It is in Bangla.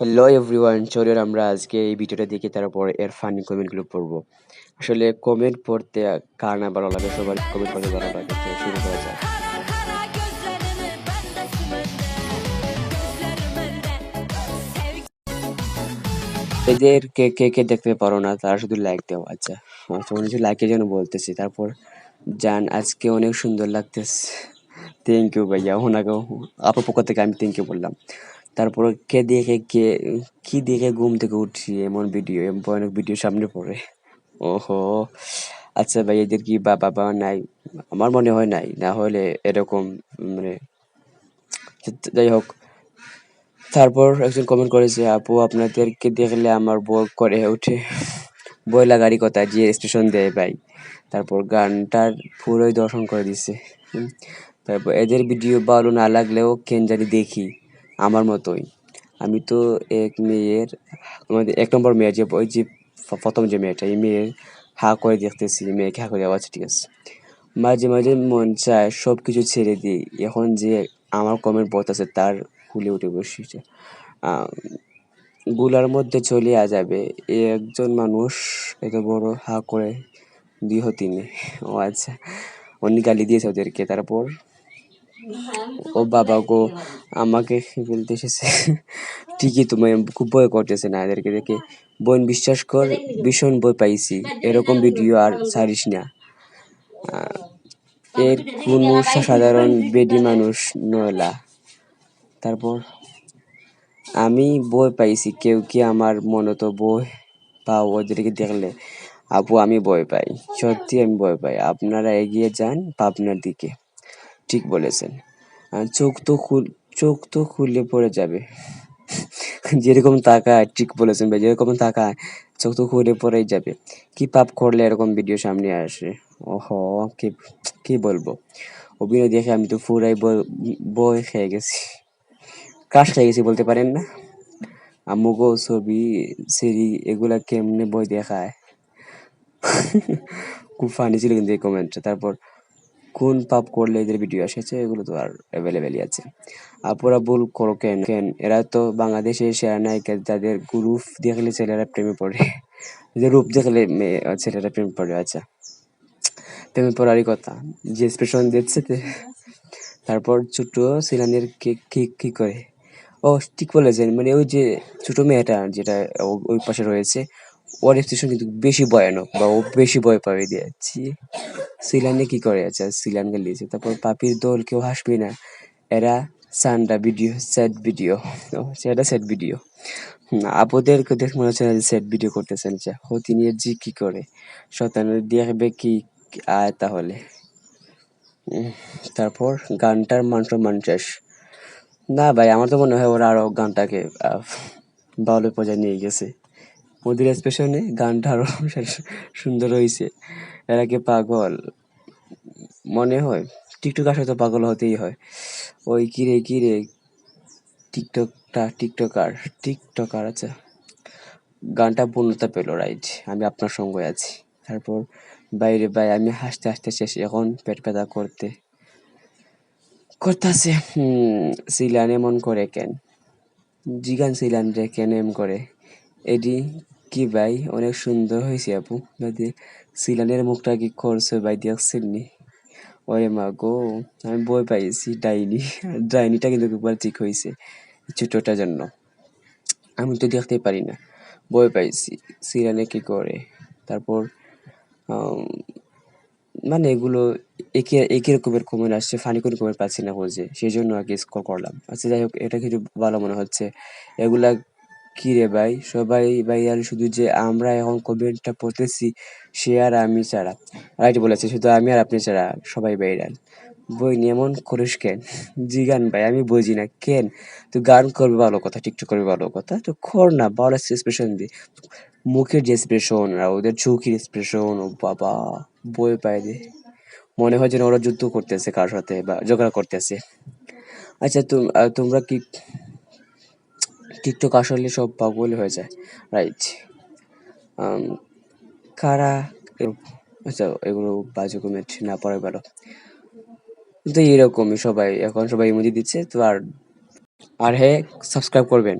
হ্যালো এভরিওয়ান চলুন আমরা আজকে এই ভিডিওটা দেখে তারপর এর ফানি কমেন্টগুলো পড়ব। আসলে কমেন্ট পড়তে কার না ভালো লাগে? সবার কমেন্ট পড়তে ভালো লাগে। শুরু করা যাক। এদের কে কে কে দেখতে পারো না, তারা শুধু লাইক দেও। আচ্ছা তোমার কিছু লাইকের জন্য বলতেছি। তারপর যান আজকে অনেক সুন্দর লাগতেছে। থ্যাংক ইউ ভাইয়া ওনাকে আপনার পক্ষ থেকে আমি থ্যাংক ইউ বললাম। তারপর কে দেখে কে, কি দেখে ঘুম থেকে উঠছি এমন ভিডিও এমন ভয়ানক ভিডিও সামনে পড়ে। ওহো। আচ্ছা ভাই, এদের কি বাবা মা নাই? আমার মনে হয় নাই। না হলে এরকম মানে যাই হোক। তারপর একজন কমেন্ট করেছে, আপু, আপনাদেরকে দেখলে আমার বই করে উঠে বই লাগারই কথা যে স্টেশন দেয় ভাই। তারপর গানটার পুরোই দর্শন করে হুম। তারপর এদের ভিডিও ভালো না লাগলেও কেন জানি দেখি। আমার মতোই। আমি তো এক মেয়ের আমাদের এক নম্বর মেয়ে যে, ওই যে প্রথম যে মেয়েটা, এই মেয়ের হা করে দেখতেছি মেয়েকে হা করে আচ্ছা ঠিক আছে। মাঝে মাঝে মন চায় সব কিছু ছেড়ে দিই। এখন যে আমার কমের কমেন্ট আছে, তার খুলে উঠে বসি। গুলার মধ্যে চলে যাবে। একজন মানুষ এত বড় হা করে দুই তিনি। ও আচ্ছা উনি গালি দিয়েছে ওদেরকে। তারপর ও বাবা গো আমাকে ফেলতে এসেছে। ঠিকই তুমি খুব ভয় করতেছে না এদেরকে দেখে। বোন, বিশ্বাস কর, ভীষণ ভয় পাইছি। এরকম ভিডিও আর ছাড়িস না। এর কোনো সাধারণ বেডি মানুষ নয়লা। তারপর আমি বই পাইছি, কেউ কি আমার মনত বই পাও ওদেরকে দেখলে? আপু, আমি ভয় পাই। সত্যি আমি ভয় পাই। আপনারা এগিয়ে যান পাবনার দিকে। ঠিক বলেছেন। চোখ তো খুল, চোখ তো খুলে পড়ে যাবে। যেরকম তাকায়, ঠিক বলেছেন ভাই, যেরকম তাকায়, চোখ তো খুলে পড়েই যাবে। কি পাপ করলে এরকম ভিডিও সামনে আসে? ওহো, কি কি বলব? অভিনয় দেখে আমি তো পুরাই বই- খেয়ে গেছি। কাশ খেয়ে গেছি বলতে পারেন না? আমুগো ছবি সিরি এগুলা কেমনে বই দেখায়? খুব ফানি ছিল কিন্তু এই কমেন্টটা তারপর কোন পাপ করলে এদের ভিডিও এসেছে, এগুলো তো আর অ্যাভেলেবেলই আছে। আপুরা ভুল করো কেন কেন এরা তো বাংলাদেশের সেরা নায়িকা, যাদের গ্রুপ দেখলে ছেলেরা প্রেমে পড়ে, যে রূপ দেখলে মেয়ে, ছেলেরা প্রেমে পড়ে আচ্ছা। প্রেমে পড়ারই কথা, যে এক্সপ্রেশন দিচ্ছে তারপর ছোট সিলানের কি কি কি করে? ও ঠিক বলেছেন মানে ওই যে ছোট মেয়েটা যেটা ওই পাশে রয়েছে, ওর এক্সপ্রেশন কিন্তু বেশি ভয়ানক, বা ও বেশি ভয় পাবে দিয়েছি সিলানে কি করে? আচ্ছা সিলান গেলিয়েছে তারপর পাপির দল কেউ হাসবে না। এরা সান্ডা ভিডিও সেট ভিডিও। সেটা সেট ভিডিও। আপুদেরকে দেখে, মনে হচ্ছে সেট ভিডিও করতেছেন। যে হতি নিয়ে জি কি করে? শতানের দেখবে কি আয় তাহলে? তারপর গানটার মান শেষ না ভাই, আমার তো মনে হয় ওরা আরও গানটাকে ভালো পর্যায়ে নিয়ে গেছে। ওদের এক্সপ্রেশনে গানটা আরও সুন্দর হয়েছে এরা কি পাগল, মনে হয় টিকটক আসলে তো পাগল হতেই হয়। ওই কিরে কিরে টিকটকটা টিকটকার টিকটকার আচ্ছা। গানটা পূর্ণতা পেল রাইট আমি আপনার সঙ্গে আছি। তারপর বাইরে ভাই, আমি হাসতে হাসতে শেষ, এখন পেট ব্যথা করতে, করতেছে সিলান এমন করে কেন? জিগান সিলান রে কেন এম করে? এডি কি ভাই? অনেক সুন্দর হয়েছে আপু। যদি সিলানের মুখটা কি করছে ভাই, দেখছেন নি? ওরে মা গো, আমি বই পাইছি ডাইনি। ডাইনিটা কিন্তু একবার ঠিক হয়েছে ছোটটার জন্য। আমি তো দেখতে পারি না। বই পাইছি, সিলানে কি করে? তারপর মানে এগুলো একে একই রকমের কমেন্ট আসছে ফানি কোনো কমেন্ট পাচ্ছি না খুঁজে সেই জন্য আর কি স্কোর করলাম। আচ্ছা যাই হোক, এটা কিছু ভালো মনে হচ্ছে। এগুলা কি রে ভাই? সবাই ভাই, আর শুধু যে আমরা এখন কমেন্টটা পড়তেছি, সে আর আমি ছাড়া। রাইট বলেছে? শুধু আমি আর আপনি ছাড়া, সবাই বাইরাল বই এমন করিস কেন? জি গান ভাই, আমি বুঝি না। কেন? তুই গান করবি ভালো কথা, টিকটক করবি ভালো কথা? তো কর না, ভালো এক্সপ্রেশন দি। মুখের যে এক্সপ্রেশন আর ওদের চোখের এক্সপ্রেশন ও বাবা, বই পায় দে মনে হয় যেন ওরা যুদ্ধ করতেছে কার সাথে বা ঝগড়া করতেছে। আচ্ছা তুম- তোমরা কি টিকটক আসলে সব পাগল হয়ে যায়। রাইট কারা এ- আচ্ছা এগুলো বাজে কমেন্ট না পড়াই ভালো। তো এরকমই সবাই, এখন সবাই ইমোজি দিচ্ছে, তো আর আর হ্যাঁ সাবস্ক্রাইব করবেন।